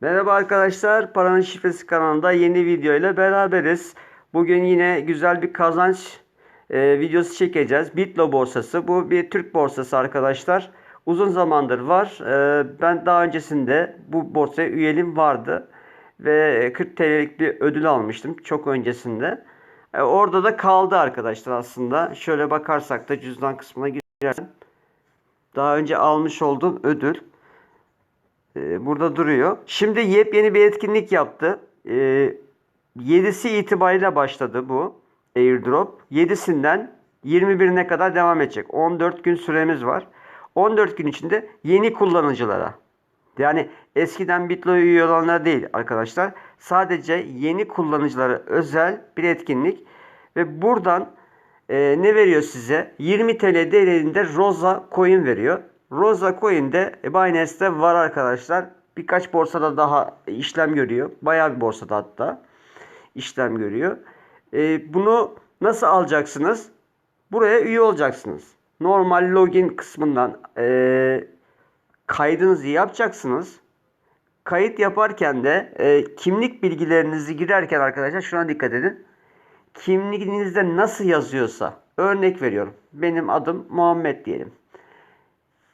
Merhaba arkadaşlar, Paranın Şifresi kanalında yeni video ile beraberiz. Bugün yine güzel bir kazanç e, videosu çekeceğiz. Bitlo borsası. Bu bir Türk borsası arkadaşlar. Uzun zamandır var. E, ben daha öncesinde bu borsaya üyeliğim vardı. Ve 40 TL'lik bir ödül almıştım çok öncesinde. E, orada da kaldı arkadaşlar aslında. Şöyle bakarsak da cüzdan kısmına girersem. Daha önce almış olduğum ödül. Ee, burada duruyor. Şimdi yepyeni bir etkinlik yaptı. Ee, 7'si itibariyle başladı bu airdrop. 7'sinden 21'ine kadar devam edecek. 14 gün süremiz var. 14 gün içinde yeni kullanıcılara yani eskiden Bitlo'ya üye olanlar değil arkadaşlar. Sadece yeni kullanıcılara özel bir etkinlik. Ve buradan e, ne veriyor size? 20 TL değerinde Rosa coin veriyor. Rosa coin de Binance'te var arkadaşlar. Birkaç borsada daha işlem görüyor. Bayağı bir borsada hatta işlem görüyor. E, bunu nasıl alacaksınız? Buraya üye olacaksınız. Normal login kısmından e, kaydınızı yapacaksınız. Kayıt yaparken de e, kimlik bilgilerinizi girerken arkadaşlar şuna dikkat edin. Kimliğinizde nasıl yazıyorsa örnek veriyorum. Benim adım Muhammed diyelim.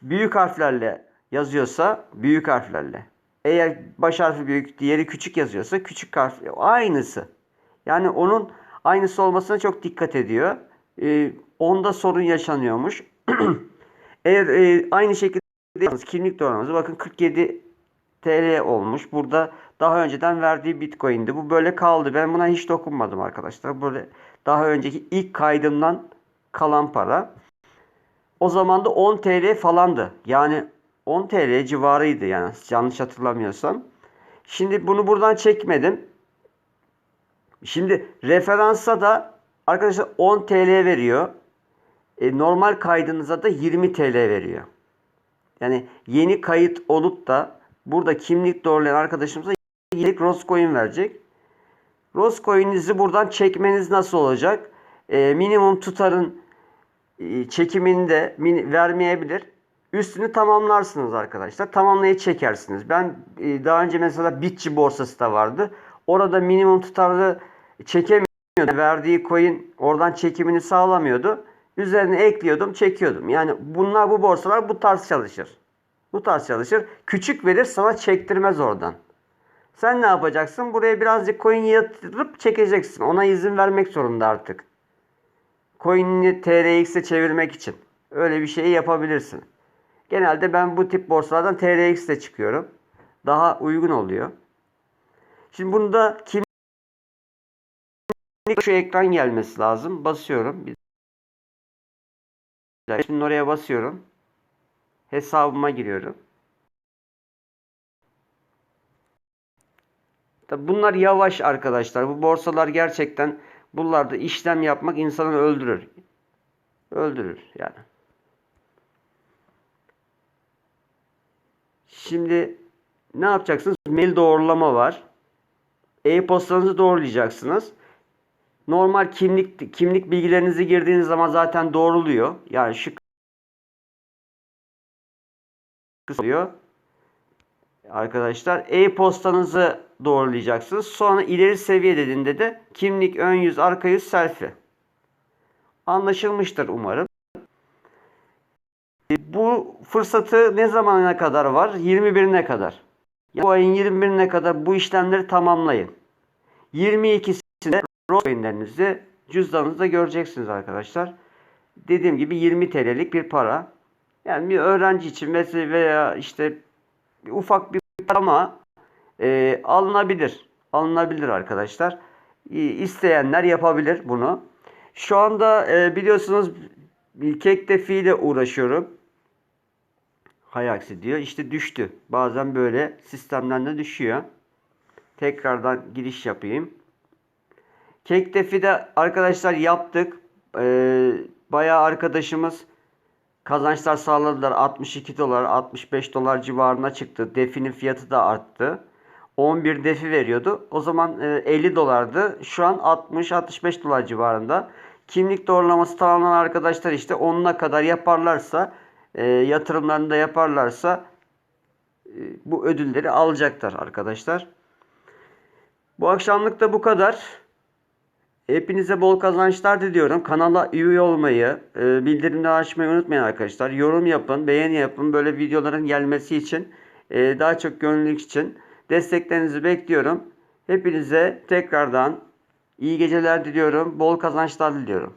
Büyük harflerle yazıyorsa büyük harflerle. Eğer baş harfi büyük, diğeri küçük yazıyorsa küçük harf aynısı. Yani onun aynısı olmasına çok dikkat ediyor. Ee, onda sorun yaşanıyormuş. Eğer e, aynı şekilde kimlik numaramızı bakın 47 TL olmuş. Burada daha önceden verdiği Bitcoin'di. Bu böyle kaldı. Ben buna hiç dokunmadım arkadaşlar. Böyle daha önceki ilk kaydımdan kalan para. O zaman da 10 TL falandı. Yani 10 TL civarıydı yani yanlış hatırlamıyorsam. Şimdi bunu buradan çekmedim. Şimdi referansa da arkadaşlar 10 TL veriyor. E, normal kaydınıza da 20 TL veriyor. Yani yeni kayıt olup da burada kimlik doğrulayan arkadaşımıza yedek Roscoin verecek. Roscoin'inizi buradan çekmeniz nasıl olacak? E, minimum tutarın çekimini de vermeyebilir. Üstünü tamamlarsınız arkadaşlar. Tamamlayı çekersiniz. Ben e, daha önce mesela Bitçi borsası da vardı. Orada minimum tutarı çekemiyordu. Verdiği coin oradan çekimini sağlamıyordu. Üzerine ekliyordum, çekiyordum. Yani bunlar bu borsalar bu tarz çalışır. Bu tarz çalışır. Küçük verir sana çektirmez oradan. Sen ne yapacaksın? Buraya birazcık coin yatırıp çekeceksin. Ona izin vermek zorunda artık. Coin'ini TRX'e çevirmek için. Öyle bir şey yapabilirsin. Genelde ben bu tip borsalardan TRX'e çıkıyorum. Daha uygun oluyor. Şimdi bunda kimlik şu ekran gelmesi lazım. Basıyorum. Şimdi oraya basıyorum. Hesabıma giriyorum. Tabi bunlar yavaş arkadaşlar. Bu borsalar gerçekten bunlarda işlem yapmak insanı öldürür. Öldürür yani. Şimdi ne yapacaksınız? Mail doğrulama var. E-postanızı doğrulayacaksınız. Normal kimlik kimlik bilgilerinizi girdiğiniz zaman zaten doğruluyor. Yani şu oluyor. Arkadaşlar e-postanızı doğrulayacaksınız. Sonra ileri seviye dediğinde de kimlik, ön yüz, arka yüz, selfie. Anlaşılmıştır umarım. Bu fırsatı ne zamana kadar var? 21'ine kadar. Bu ayın 21'ine kadar bu işlemleri tamamlayın. 22'sinde coinlerinizi cüzdanınızda göreceksiniz arkadaşlar. Dediğim gibi 20 TL'lik bir para. Yani bir öğrenci için mesela veya işte bir ufak bir para ama e, alınabilir. Alınabilir arkadaşlar. E, isteyenler yapabilir bunu. Şu anda e, biliyorsunuz bir kek defiyle uğraşıyorum. Hay aksi diyor. İşte düştü. Bazen böyle sistemden de düşüyor. Tekrardan giriş yapayım. Kek defi de arkadaşlar yaptık. Ee, bayağı arkadaşımız kazançlar sağladılar. 62 dolar, 65 dolar civarına çıktı. Definin fiyatı da arttı. 11 defi veriyordu. O zaman e, 50 dolardı. Şu an 60-65 dolar civarında. Kimlik doğrulaması tamamlanan arkadaşlar işte onuna kadar yaparlarsa e, yatırımlarını da yaparlarsa bu ödülleri alacaklar arkadaşlar. Bu akşamlık da bu kadar. Hepinize bol kazançlar diliyorum. Kanala üye olmayı, e, bildirimleri açmayı unutmayın arkadaşlar. Yorum yapın, beğeni yapın. Böyle videoların gelmesi için, e, daha çok gönüllülük için desteklerinizi bekliyorum. Hepinize tekrardan iyi geceler diliyorum. Bol kazançlar diliyorum.